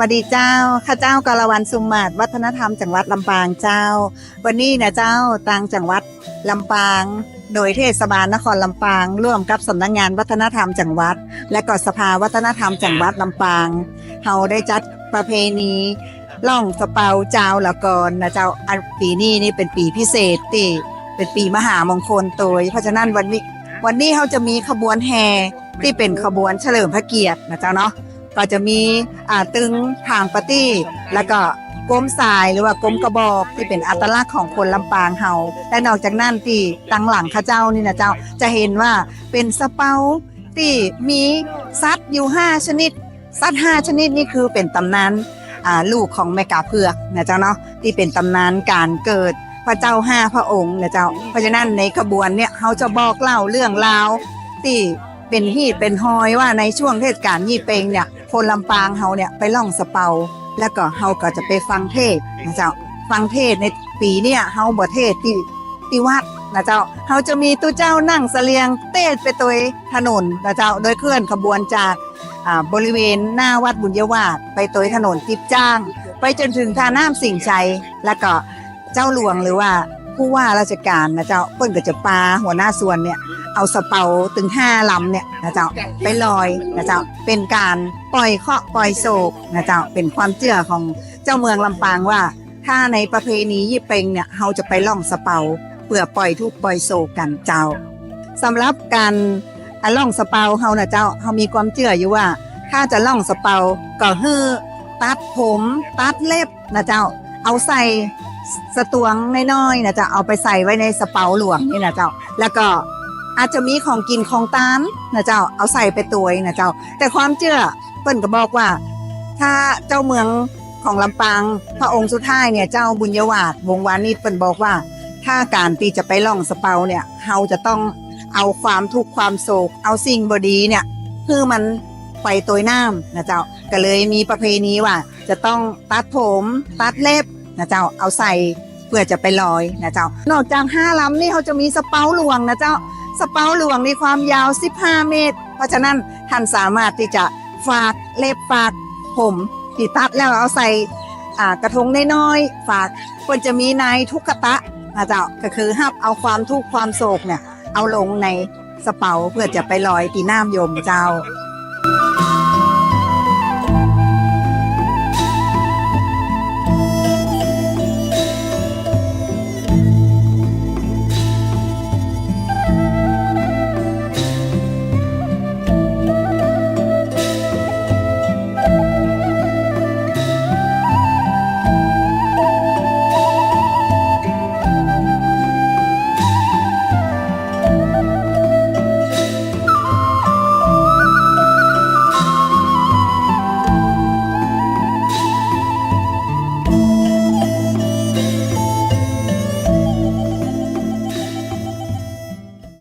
วัสดีเจ้า ข้าเจ้ากรวันสุมมาตวัฒนธรรมจังหวัดลำปางเจ้า วันนี้นะเจ้าต่างจังหวัดลำปาง โดยเทศบาลนครลำปาง ร่วมกับสำนักงานวัฒนธรรมจังหวัด และก็สภาวัฒนธรรมจังหวัดลำปางเฮาได้จัดประเพณีล่องสเปาเจ้าละกอนนะเจ้าอันปีนี้นี่เป็นปีพิเศษที่เป็นปีมหามงคลโดยเพราะฉะนั้นวันนี้วันนี้เขาจะมีขบวนแห่ที่เป็นขบวนเฉลิมพระเกียรตินะเจ้าเนาะ ก็จะมีอ่าตึงทางปะตี้ แล้วก็กลมสายหรือว่ากลมกระบอกที่เป็นอัตลักษณ์ของคนลำปางเฮาและนอกจากนั้นที่ตังหลังข้าเจ้านี่นะเจ้าจะเห็นว่าเป็นสะเปาที่มีสัตว์อยู่ 5 ชนิดสัตว์5ชนิดนี่คือเป็นตำนานลูกของแมกาเผือกนะเจ้าเนาะที่เป็นตำนานการเกิดพระเจ้าห้าพระองค์นะเจ้า เพราะฉะนั้นในขบวนเนี่ยเขาจะบอกเล่าเรื่องราวที่เป็นฮีดเป็นฮอยว่าในช่วงเทศกาลยี่เปงเนี่ย คนลำปางเฮาเนี่ยไปล่องสะเปา แล้วก็เฮาก็จะไปฟังเทศนะเจ้าฟังเทศในปีเนี่ยเฮาบ่เทศที่ที่วัดนะเจ้าเฮาจะมีตู้เจ้านั่งเสลียงเต้นไปตัวถนนนะเจ้าโดยเคลื่อนขบวนจากอ่าบริเวณหน้าวัดบุญยวาสไปตัวถนนทิพจ้าง ไปจนถึงท่าน้ำสิ่งชัยแล้วก็เจ้าหลวงหรือว่า ผู้ว่าราชการนะเจ้าเปิ้นก็จะปาหัวหน้าส่วนเนี่ยเอาสเปาถึงห้าลำเนี่ยนะเจ้าไปลอยนะเจ้าเป็นการปล่อยเคราะห์ปล่อยโศกนะเจ้าเป็นความเชื่อของเจ้าเมืองลำปางว่า ถ้าในประเพณียี่เปงเนี่ยเราจะไปล่องสเปาเพื่อปล่อยทุกปล่อยโศกกันเจ้าสำหรับการล่องสเปาเฮานะเจ้าเฮามีความเชื่ออยู่ว่า ถ้าจะล่องสเปาก็ฮือตัดผมตัดเล็บนะเจ้า เอาใส่ สตวงน้อยๆนะเจ้าเอาไปใส่ไว้ในสะเปาหลวงนี่นะเจ้า แล้วก็อาจจะมีของกินของตานนะเจ้าเอาใส่ไปตัวนะเจ้า แต่ความเชื่อเปิ้นก็บอกว่า ถ้าเจ้าเมืองของลำปางพระองค์สุดท้ายเนี่ยเจ้าบุญยวาดวงวานิชเปิ้นบอกว่า ถ้าการที่จะไปล่องสะเปาเนี่ยเฮาจะต้องเอาความทุกข์ความโศก เอาสิ่งบดีเนี่ยคือมันไปตัวน้ำนะเจ้าก็เลยมีประเพณีว่า จะต้องตัดผมตัดเล็บ นะเจ้าเอาใส่เพื่อจะไปลอยนะเจ้า นอกจากห้าลำนี่เขาจะมีสเปาหลวงนะเจ้าสเปาหลวงมีความยาว 15 เมตร เพราะฉะนั้นท่านสามารถที่จะฝากเล็บฝากผมที่ตัดแล้วเอาใส่กระทงน้อยๆฝากควรจะมีในทุกขตะนะเจ้าก็คือห้ามเอาความทุกข์ความโศกเนี่ยเอาลงในสเปาเพื่อจะไปลอยตีน้ำยมเจ้า